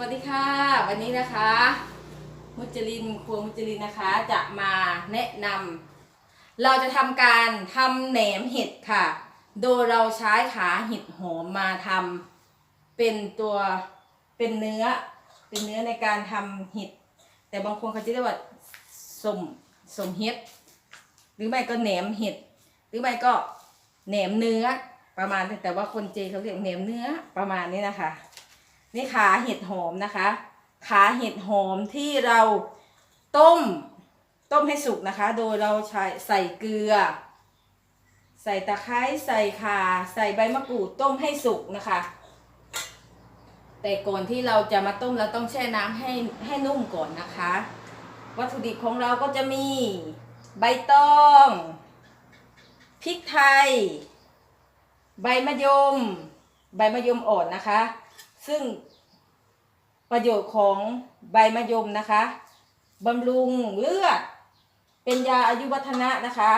วัสดีค่ะ วันนี้นะคะมุจลินครัวมุจลินนะคะ จะมาแนะนำเราจะทำการทำแหนมเห็ดค่ะ โดยเราใช้ขาเห็ดหอมมาทำเป็นตัวเป็นเนื้อ เป็นเนื้อในการทำเห็ด แต่บางคนเขาจะเรียกว่าสมสมเห็ด หรือไม่ก็แหนมเห็ด หรือไม่ก็แหนมเนื้อประมาณนี้แต่ว่าคนเจเขาเรียกแหนมเนื้อประมาณนี้นะคะ นี่ขาเห็ดหอมนะคะ ขาเห็ดหอมที่เราต้มต้มให้สุกนะคะ โดยเราใช้ใส่เกลือ ใส่ตะไคร้ใส่ข่าใส่ใบมะกรูดต้มให้สุกนะคะ แต่ก่อนที่เราจะมาต้มเราต้องแช่น้ำให้ให้นุ่มก่อนนะคะ วัตถุดิบของเราก็จะมีใบตองพริกไทย ใบมะยม ใบมะยมอ่อนนะคะ ซึ่งประโยชน์ของใบมะยมนะคะบำรุงเลือด เป็นยาอายุวัฒนะนะคะ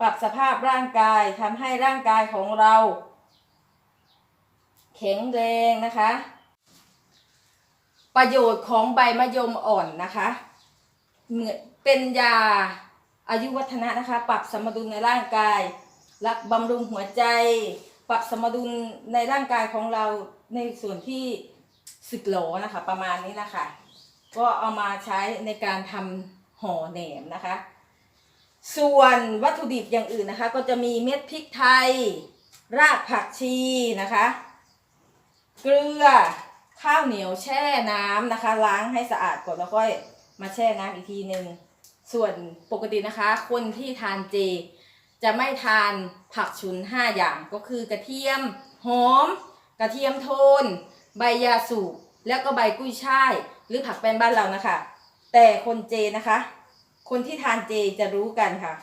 ปรับสภาพร่างกายทำให้ร่างกายของเรา แข็งแรงนะคะ ประโยชน์ของใบมะยมอ่อนนะคะเหมือนเป็นยาอายุวัฒนะนะคะ ปรับสมดุลในร่างกายรักบำรุงหัวใจ ปรับสมดุลในร่างกายของเราในส่วนที่สึกหรอนะคะ ประมาณนี้นะคะ ก็เอามาใช้ในการทำห่อแหนมนะคะ ส่วนวัตถุดิบอย่างอื่นนะคะ ก็จะมีเม็ดพริกไทย รากผักชีนะคะ เกลือข้าวเหนียวแช่น้ำนะคะ ล้างให้สะอาดก่อนแล้วค่อยมาแช่น้ำอีกทีหนึ่งส่วนปกตินะคะ คนที่ทานเจ จะไม่ทานผักชุน 5 อย่างก็คือกระเทียมหอม กระเทียมโทน ใบยาสูบแล้วก็ใบกุ้ยช่าย หรือผักแป้นบ้านเรานะคะ แต่คนเจนะคะ คนที่ทานเจจะรู้กันค่ะ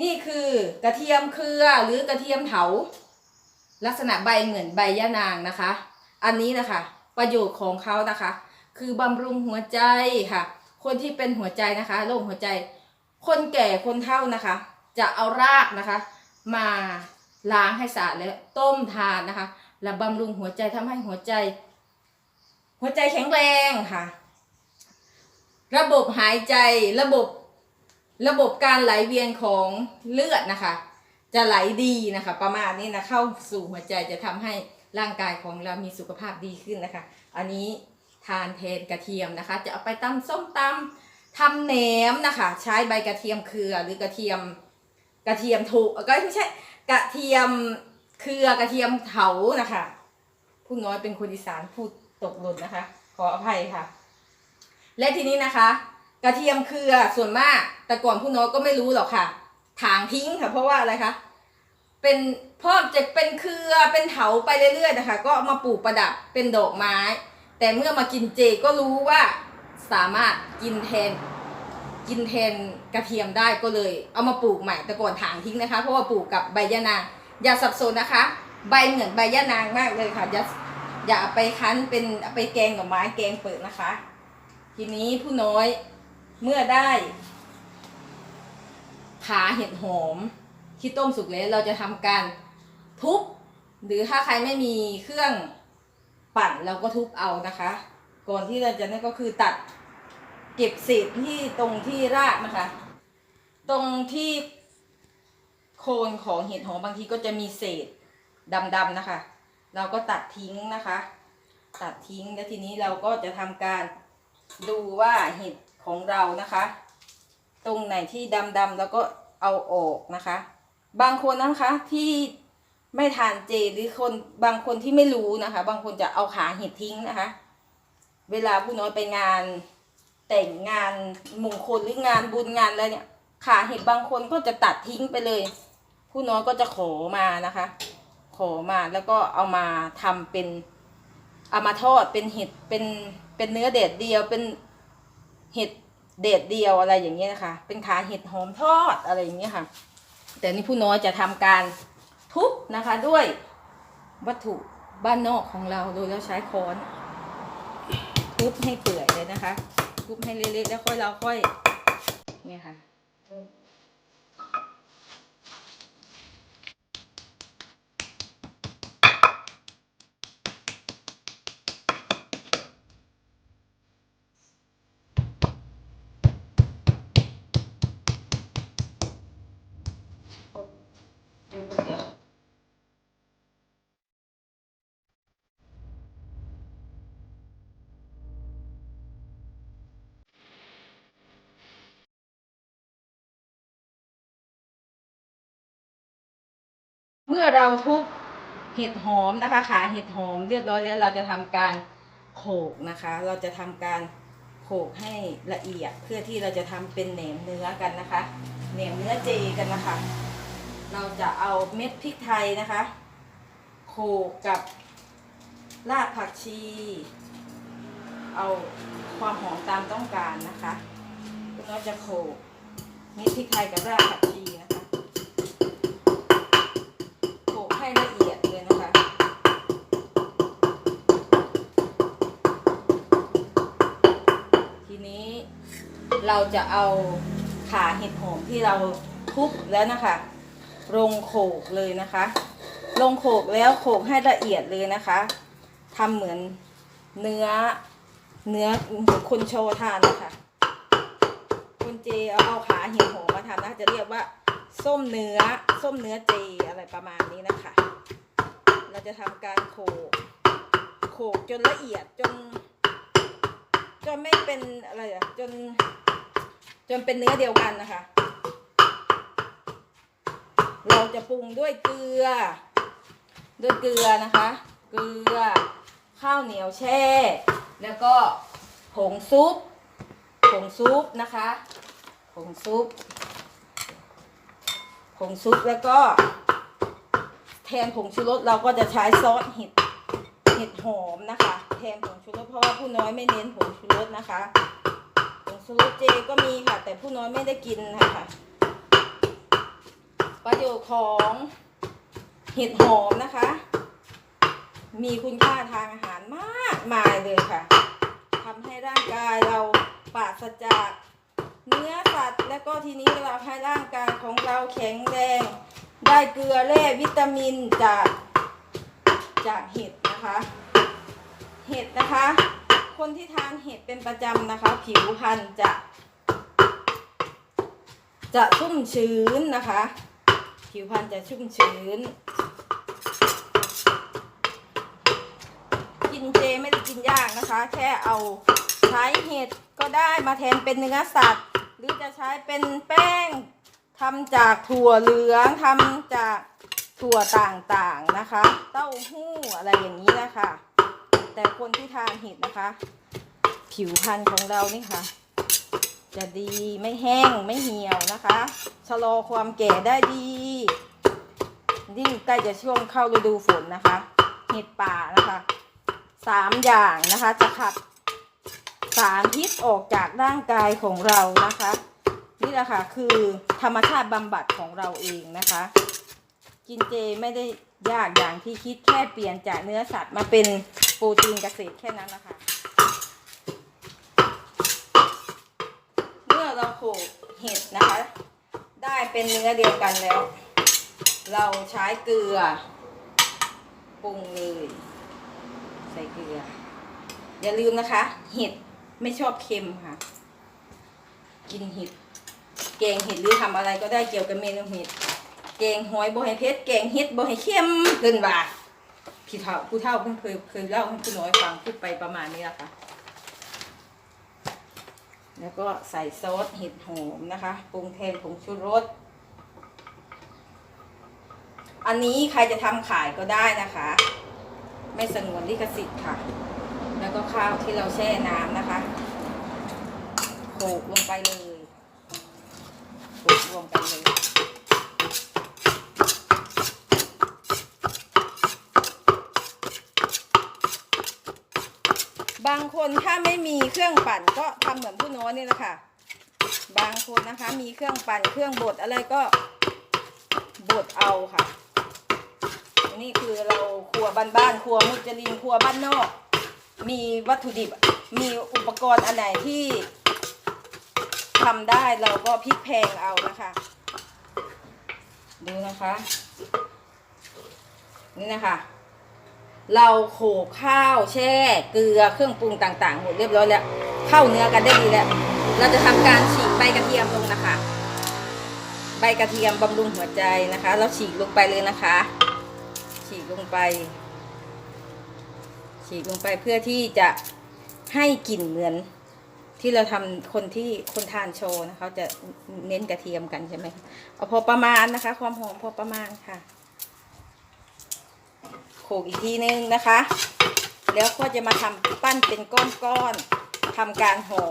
นี่คือกระเทียมเครือหรือกระเทียมเถา ลักษณะใบเหมือนใบยะนางนะคะ อันนี้นะคะ ประโยชน์ของเขานะคะ คือบำรุงหัวใจค่ะ คนที่เป็นหัวใจนะคะโรคหัวใจ คนแก่คนเฒ่านะคะ จะเอารากนะคะ มาล้างให้สะอาดแล้วต้มทานนะคะ และบำรุงหัวใจทำให้หัวใจ หัวใจแข็งแรงค่ะ ระบบหายใจระบบระบบการไหลเวียนของเลือดนะคะ จะไหลดีนะคะ ประมาณนี้นะเข้าสู่หัวใจจะทำให้ร่างกายของเรามีสุขภาพดีขึ้นนะคะ อันนี้ทานแทนกระเทียมนะคะ จะเอาไปตำส้มตำทำแหนมนะคะ ใช้ใบกระเทียมเครือหรือกระเทียม กระเทียมถูกก็ไม่ใช่ กระเทียมเครือกระเทียมเถานะคะผู้น้อยเป็นคนอีสานพูดตกหล่นนะคะ ขออภัยค่ะ และทีนี้นะคะ กระเทียมเครือส่วนมาก แต่ก่อนผู้น้อยก็ไม่รู้หรอกค่ะถางทิ้งค่ะ เพราะว่าอะไรคะเป็นเพิ่มจะเป็นเครือเป็นเถาไปเรื่อยๆนะคะ ก็มาปลูกประดับเป็นดอกไม้ แต่เมื่อมากินเจก็รู้ว่าสามารถกินแทน กินแทนกระเทียมได้ก็เลย เอามาปลูกใหม่แต่ก่อนถางทิ้งนะคะ เพราะว่าปลูกกับใบยะนางอย่าสับสนนะคะ ใบเหมือนใบยะนางมากเลยค่ะอย่าอย่าเอาไปคั้นเป็นเอาไปแกงกับไม้แกงเปิดนะคะ ทีนี้ผู้น้อยเมื่อได้ขาเห็ดหอมที่ต้มสุกแล้วเราจะทำการทุบหรือถ้าใครไม่มีเครื่องปั่นเราก็ทุบเอานะคะ ก่อนที่เราจะนั่นก็คือตัด เก็บเศษที่ตรงที่รากนะคะ ตรงที่โคนของเห็ดหอมบางทีก็จะมีเศษดำๆนะคะ เราก็ตัดทิ้งนะคะ ตัดทิ้งแล้วทีนี้เราก็จะทำการดูว่าเห็ดของเรานะคะ ตรงไหนที่ดำๆแล้วก็เอาออกนะคะ บางคนนะคะที่ไม่ทานเจหรือคนบางคนที่ไม่รู้นะคะ บางคนจะเอาขาเห็ดทิ้งนะคะ เวลาผู้น้อยไปงาน แต่งงานมงคลหรืองานบุญงานอะไรเนี่ยขาเห็ดบางคนก็จะตัดทิ้งไปเลย ผู้น้อยก็จะขอมานะคะ ขอมาแล้วก็เอามาทำเป็นเอามาทอดเป็นเห็ดเป็นเป็นเนื้อเด็ดเดียวเป็นเห็ดเด็ดเดียวอะไรอย่างเงี้ยนะคะ เป็นขาเห็ดหอมทอดอะไรอย่างเงี้ยค่ะ แต่นี่ผู้น้อยจะทำการทุบนะคะด้วยวัตถุบ้านนอกของเราโดยเราใช้ค้อนทุบให้เปื่อยเลยนะคะ ทุบให้เละๆแล้วค่อยเราค่อยเนี่ยค่ะ มื่อเราทุบเห็ดหอมนะคะขาเห็ดหอมเรียบร้อยแล้วเราจะทำการโขกนะคะ เราจะทำการโขกให้ละเอียดเพื่อที่เราจะทำเป็นแหนมเนื้อกันนะคะแหนมเนื้อเจกันนะคะ เราจะเอาเม็ดพริกไทยนะคะ โขกกับรากผักชี เอาความหอมตามต้องการนะคะเราจะโขกเม็ดพริกไทยกับรากผักชี เราจะเอาขาเห็ดหอมที่เราทุบแล้วนะคะ ลงโขลกเลยนะคะ ลงโขลกแล้วโขลกให้ละเอียดเลยนะคะทำเหมือนเนื้อเนื้อคนโชว์ทานนะคะคนเจเอาเอาขาเห็ดหอมมาทำนะจะเรียกว่าส้มเนื้อส้มเนื้อเจอะไรประมาณนี้นะคะ เราจะทำการโขลกโขลกจนละเอียดจนจนไม่เป็นอะไรอะจน จนเป็นเนื้อเดียวกันนะคะ เราจะปรุงด้วยเกลือ ด้วยเกลือนะคะ เกลือ ข้าวเหนียวแช่ แล้วก็ผงซุป ผงซุปนะคะ ผงซุป ผงซุปแล้วก็ แทนผงชูรสเราก็จะใช้ซอสเห็ด เห็ดหอมนะคะ แทนผงชูรสเพราะว่าผู้น้อยไม่เน้นผงชูรสนะคะ ผงชูเจก็มีค่ะ แต่ผู้น้อยไม่ได้กินนะคะ ประโยชน์ของเห็ดหอมนะคะ มีคุณค่าทางอาหารมากมายเลยค่ะทำให้ร่างกายเราปราศจากเนื้อสัตว์ และก็ทีนี้เราให้ร่างกายของเราแข็งแรง ได้เกลือแร่วิตามินจากจากเห็ดนะคะ เห็ดนะคะ คนที่ทานเห็ดเป็นประจำนะคะ ผิวพรรณจะ จะชุ่มชื้นนะคะ ผิวพรรณจะชุ่มชื้น กินเจไม่ได้กินยากนะคะ แค่เอาใช้เห็ดก็ได้มาแทนเป็นเนื้อสัตว์ หรือจะใช้เป็นแป้งทำจากถั่วเหลืองทำจากถั่วต่างๆนะคะ เต้าหู้อะไรอย่างนี้นะคะ แต่คนที่ทานเห็ดนะคะ ผิวพรรณของเรานี่ค่ะ จะดีไม่แห้งไม่เหี่ยวนะคะชะลอความแก่ได้ดียิ่งใกล้จะช่วงเข้าฤดูฝนนะคะ เห็ดป่านะคะสามอย่างนะคะจะขับสารพิษออกจากร่างกายของเรานะคะ นี่แหละค่ะคือธรรมชาติบำบัดของเราเองนะคะ กินเจไม่ได้ยากอย่างที่คิดแค่เปลี่ยนจากเนื้อสัตว์มาเป็น โปรตีนเกษตรแค่นั้นนะคะ เมื่อเราโขลกเห็ดนะคะ ได้เป็นเนื้อเดียวกันแล้ว เราใช้เกลือปรุงเลย ใส่เกลือ อย่าลืมนะคะ เห็ดไม่ชอบเค็มค่ะ กินเห็ดแกงเห็ดหรือทำอะไรก็ได้เกี่ยวกับเมนูเห็ดแกงหอยบ่ให้เผ็ดแกงเห็ดบ่ให้เค็มเกินว่า พี่เฒ่าผู้เฒ่าเพิ่งเคยเคยเล่าให้ผู้น้อยฟังพูดไปประมาณนี้แหละค่ะ แล้วก็ใส่ซอสเห็ดหอมนะคะปรุงแทนผงชูรส อันนี้ใครจะทำขายก็ได้นะคะ ไม่สงวนลิขสิทธิ์ค่ะ แล้วก็ข้าวที่เราแช่น้ำนะคะโขลกลงไปเลยโขกรวมกันเลย บางคนถ้าไม่มีเครื่องปั่นก็ทำเหมือนผู้น้อยนี่แหละค่ะ บางคนนะคะมีเครื่องปั่นเครื่องบดอะไรก็บดเอาค่ะ นี่คือเราครัวบ้านๆครัวมุจลินครัวบ้านนอก มีวัตถุดิบมีอุปกรณ์อันไหนที่ทำได้เราก็พลิกแพงเอานะคะ ดูนะคะ นี่นะคะ เราโขลกข้าวแช่เกลือเครื่องปรุงต่างๆ หมดเรียบร้อยแล้ว เข้าเนื้อกันได้ดีแล้ว เราจะทำการฉีกใบกระเทียมลงนะคะ ใบกระเทียมบำรุงหัวใจนะคะ เราฉีกลงไปเลยนะคะ ฉีกลงไป ฉีกลงไปเพื่อที่จะให้กลิ่นเหมือนที่เราทำคนที่คนทานโชว์นะเขาจะเน้นกระเทียมกันใช่ไหมเอาพอประมาณนะคะ ความหอมพอประมาณค่ะ โขกอีกทีนึงนะคะ แล้วก็จะมาทำปั้นเป็นก้อนๆทำการห่อ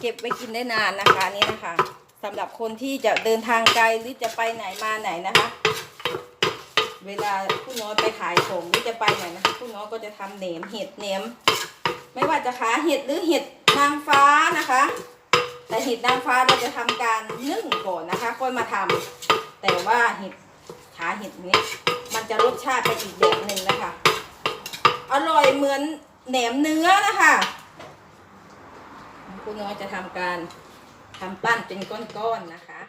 เก็บไว้กินได้นานนะคะนี่นะคะสำหรับคนที่จะเดินทางไกลหรือจะไปไหนมาไหนนะคะ เวลาผู้น้อยไปขายของหรือจะไปไหนนะคะผู้น้อยก็จะทำเหนมเห็ดเหนมไม่ว่าจะขาเห็ดหรือเห็ดนางฟ้านะคะ แต่เห็ดนางฟ้าเราจะทำการนึ่งก่อนนะคะค่อยมาทำแต่ว่าเห็ดขาเห็ดนี้ จะรสชาติไปอีกแบบหนึ่งนะคะ อร่อยเหมือนแหนมเนื้อนะคะคุณน้อยจะทำการทำปั้นเป็นก้อนๆนะคะ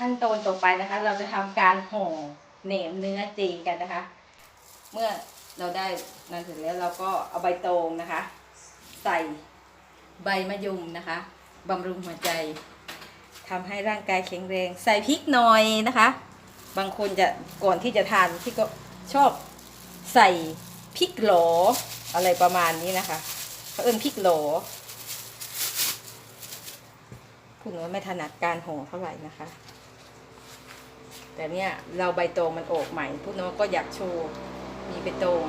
ขั้นตอนต่อไปนะคะ เราจะทำการห่อแหนมเนื้อจีนกันนะคะ เมื่อเราได้นั้นเสร็จแล้วเราก็เอาใบตองนะคะ ใส่ใบมะยมนะคะบำรุงหัวใจทำให้ร่างกายแข็งแรง ใส่พริกหน่อยนะคะ บางคนจะก่อนที่จะทานที่ก็ชอบใส่พริกหลออะไรประมาณนี้นะคะเขาเอิ้นพริกหลผู้น้อยไม่ถนัดการห่อเท่าไหร่นะคะ แต่เนี่ยเราใบตองมันออกใหม่ผู้น้อยก็อยากโชว์มีใบตอง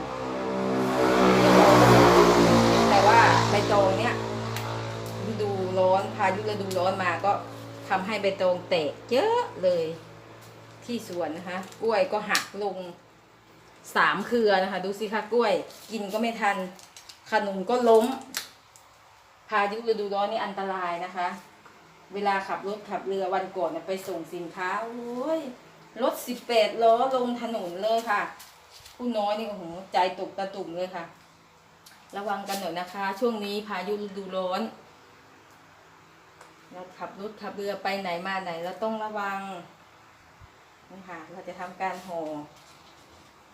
แต่ว่าใบตองเนี่ยฤดูร้อนพายุฤดูร้อนมาก็ทำให้ใบตองแตกเยอะเลยที่สวนนะคะ กล้วยก็หักลงสามเครือนะคะ ดูสิคะกล้วย กินก็ไม่ทัน ขนุนก็ล้ม พายุฤดูร้อนนี่อันตรายนะคะ เวลาขับรถขับเรือวันก่อนไปส่งสินค้าโอ้ย รถสิบแปดล้อลงถนนเลยค่ะ ผู้น้อยนี่โอ้โหใจตกตะตุ่มเลยค่ะ ระวังกันหน่อยนะคะ ช่วงนี้พายุฤดูร้อนเราขับรถขับเรือไปไหนมาไหนเราต้องระวังนี่ค่ะ เราจะทำการห่อ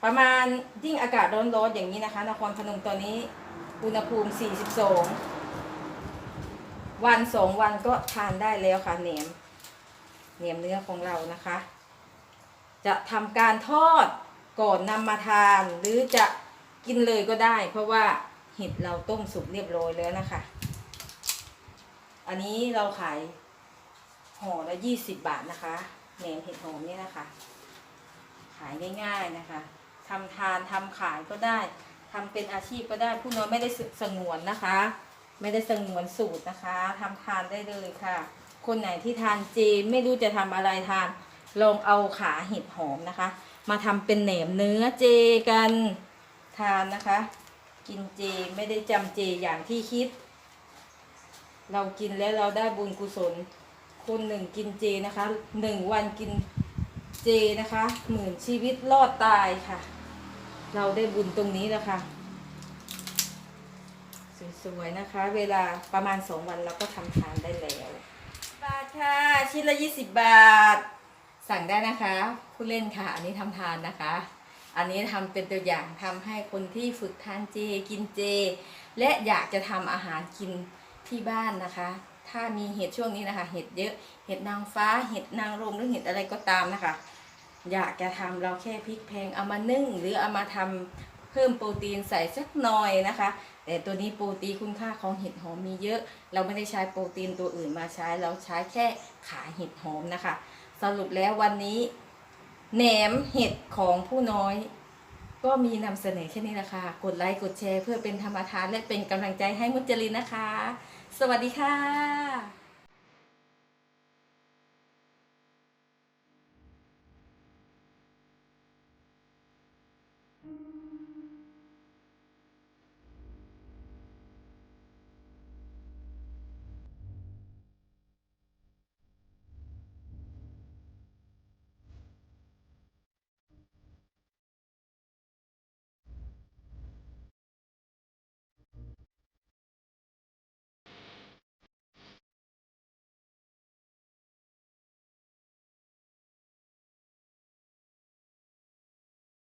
ประมาณยิ่งอากาศร้อนๆอย่างนี้นะคะ นครพนมตอนนี้อุณหภูมิ 42 วันสองวันก็ทานได้แล้วค่ะแหนมแหนมเนื้อของเรานะคะ จะทำการทอดก่อนนำมาทาน หรือจะกินเลยก็ได้ เพราะว่าเห็ดเราต้มสุกเรียบร้อยแล้วนะคะ อันนี้เราขายห่อละยี่สิบบาทนะคะแหนมเห็ดหอมเนี่ยนะคะ ขายง่ายๆนะคะทำทานทำขายก็ได้ทำเป็นอาชีพก็ได้ผู้น้อยไม่ได้สงวนนะคะ ไม่ได้สงวนสูตรนะคะทำทานได้เลยค่ะ คนไหนที่ทานเจไม่รู้จะทำอะไรทาน ลองเอาขาเห็ดหอมนะคะ มาทำเป็นแหนมเนื้อเจกันทานนะคะ กินเจไม่ได้จำเจอย่างที่คิด เรากินแล้วเราได้บุญกุศล คนหนึ่งกินเจนะคะหนึ่งวันกินเจนะคะหมื่นชีวิตรอดตายค่ะ เราได้บุญตรงนี้แล้วค่ะสวยๆนะคะ เวลาประมาณสองวันเราก็ทำทานได้แล้วบาทค่ะชิ้นละยี่สิบบาท สั่งได้นะคะผู้เล่นค่ะ อันนี้ทำทานนะคะ อันนี้ทำเป็นตัวอย่างทำให้คนที่ฝึกทานเจกินเจ และอยากจะทำอาหารกินที่บ้านนะคะ ถ้ามีเห็ดช่วงนี้นะคะ เห็ดเยอะ เห็ดนางฟ้า เห็ดนางรมหรือเห็ดอะไรก็ตามนะคะ อยากจะทำเราแค่พริกแพงเอามานึ่ง หรือเอามาทำเพิ่มโปรตีนใส่สักหน่อยนะคะ แต่ตัวนี้โปรตีนคุณค่าของเห็ดหอมมีเยอะ เราไม่ได้ใช้โปรตีนตัวอื่นมาใช้ เราใช้แค่ขาเห็ดหอมนะคะ สรุปแล้ววันนี้แหนมเห็ดของผู้น้อย ก็มีนำเสนอแค่นี้นะคะ กดไลค์กดแชร์เพื่อเป็นธรรมทานและเป็นกำลังใจให้มุจลินนะคะ สวัสดีค่ะ